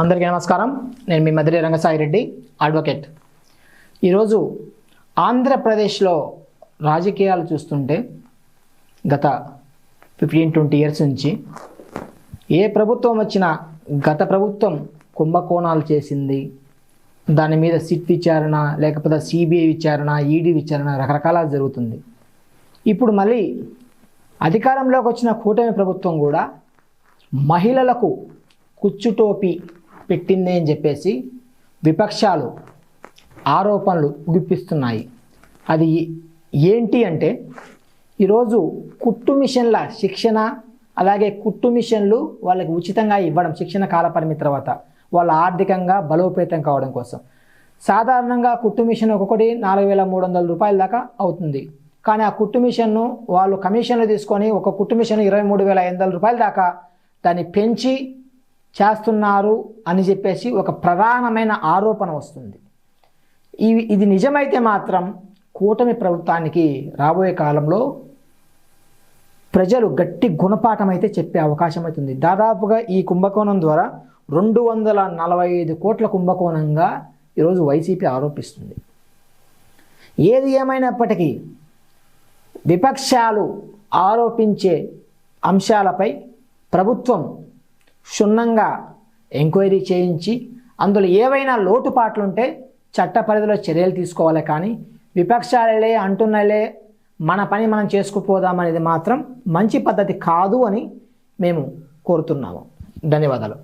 అందరికీ నమస్కారం. నేను మీ మధురి రంగసాయి రెడ్డి అడ్వకేట్ ఈరోజు ఆంధ్రప్రదేశ్లో రాజకీయాలు చూస్తుంటే గత ఫిఫ్టీన్ ట్వంటీ ఇయర్స్ నుంచి ఏ ప్రభుత్వం వచ్చినా గత ప్రభుత్వం కుంభకోణాలు చేసింది. దాని మీద సిట్ విచారణ లేకపోతే సిబిఐ విచారణ ఈడీ విచారణ రకరకాల జరుగుతుంది. ఇప్పుడు మళ్ళీ అధికారంలోకి వచ్చిన కూటమి ప్రభుత్వం కూడా మహిళలకు కుచ్చుటోపి పెట్టింది అని చెప్పేసి విపక్షాలు ఆరోపణలు గుప్పిస్తున్నాయి అది ఏంటి అంటే ఈరోజు కుట్టు మిషన్ల శిక్షణ అలాగే కుట్టు మిషన్లు వాళ్ళకి ఉచితంగా ఇవ్వడం శిక్షణ కాలపరిమితి తర్వాత వాళ్ళ ఆర్థికంగా బలోపేతం కావడం కోసం. సాధారణంగా కుట్టు మిషన్ ఒక్కొక్కటి నాలుగు వేల మూడు వందల రూపాయల దాకా అవుతుంది. కానీ ఆ కుట్టు మిషన్ను వాళ్ళు కమిషన్లు తీసుకొని ఒక కుట్టు మిషన్ ఇరవై మూడు వేల ఐదు వందల రూపాయల దాకా దాన్ని పెంచి చేస్తున్నారు అని చెప్పేసి ఒక ప్రధానమైన ఆరోపణ వస్తుంది. ఇవి ఇది నిజమైతే మాత్రం కూటమి ప్రభుత్వానికి రాబోయే కాలంలో ప్రజలు గట్టి గుణపాఠం అయితే చెప్పే అవకాశం అవుతుంది దాదాపుగా ఈ కుంభకోణం ద్వారా రెండు వందల నలభై ఐదు కోట్ల కుంభకోణంగా ఈరోజు వైసీపీ ఆరోపిస్తుంది. ఏది ఏమైనప్పటికీ విపక్షాలు ఆరోపించే అంశాలపై ప్రభుత్వం క్షుణ్ణంగా ఎంక్వైరీ చేయించి అందులో ఏవైనా లోటుపాట్లుంటే చట్ట పరిధిలో చర్యలు తీసుకోవాలి కానీ విపక్షాలలే అంటున్నలే మన పని మనం చేసుకుపోదాం అనేది మాత్రం మంచి పద్ధతి కాదు అని మేము కోరుతున్నాము. ధన్యవాదాలు.